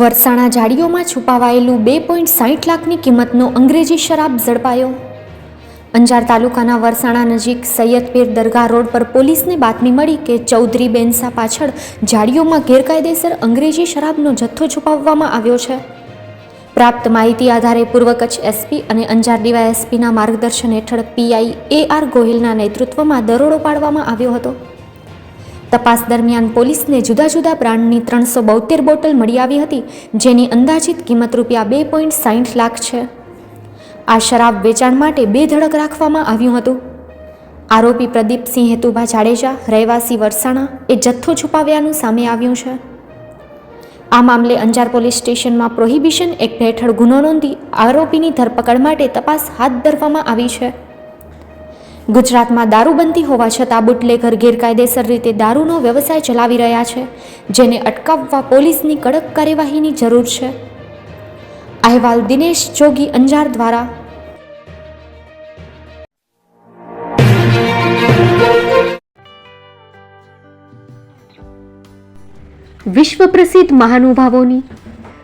વરસાણા જાડીઓમાં છુપાવાયેલું બે પોઈન્ટ સાઠ લાખની કિંમતનો અંગ્રેજી શરાબ ઝડપાયો. અંજાર તાલુકાના વરસાણા નજીક સૈયદપીર દરગાહ રોડ પર પોલીસને બાતમી મળી કે ચૌધરી બેનસા પાછળ જાડીઓમાં ગેરકાયદેસર અંગ્રેજી શરાબનો જથ્થો છુપાવવામાં આવ્યો છે. પ્રાપ્ત માહિતી આધારે પૂર્વ કચ્છ એસપી અને અંજાર ડીવાયએસપીના માર્ગદર્શન હેઠળ પીઆઈ એ આર ગોહિલના નેતૃત્વમાં દરોડો પાડવામાં આવ્યો હતો. તપાસ દરમિયાન પોલીસને જુદા જુદા બ્રાન્ડની ત્રણસો બોતેર બોટલ મળી આવી હતી, જેની અંદાજિત કિંમત રૂપિયા બે પોઈન્ટ સાઠ લાખ છે. આ શરાબ વેચાણ માટે બે ધડક રાખવામાં આવ્યું હતું. આરોપી પ્રદીપસિંહ હેતુભા જાડેજા, રહેવાસી વરસાણા એ જથ્થો છુપાવ્યાનું સામે આવ્યું છે. આ મામલે અંજાર પોલીસ સ્ટેશનમાં પ્રોહિબિશન એક્ટ હેઠળ ગુનો નોંધી આરોપીની ધરપકડ માટે તપાસ હાથ ધરવામાં આવી છે. ગુજરાતમાં દારૂ બનતી હોવા છતાં બુટલેગર ગેરકાયદેસર રીતે દારૂનો વ્યવસાય ચલાવી રહ્યા છે, જેને અટકાવવા પોલીસની કડક કાર્યવાહીની જરૂર છે. અહેવાલ દિનેશ જોગી, અંજાર દ્વારા. વિશ્વ પ્રસિદ્ધ મહાનુભાવોની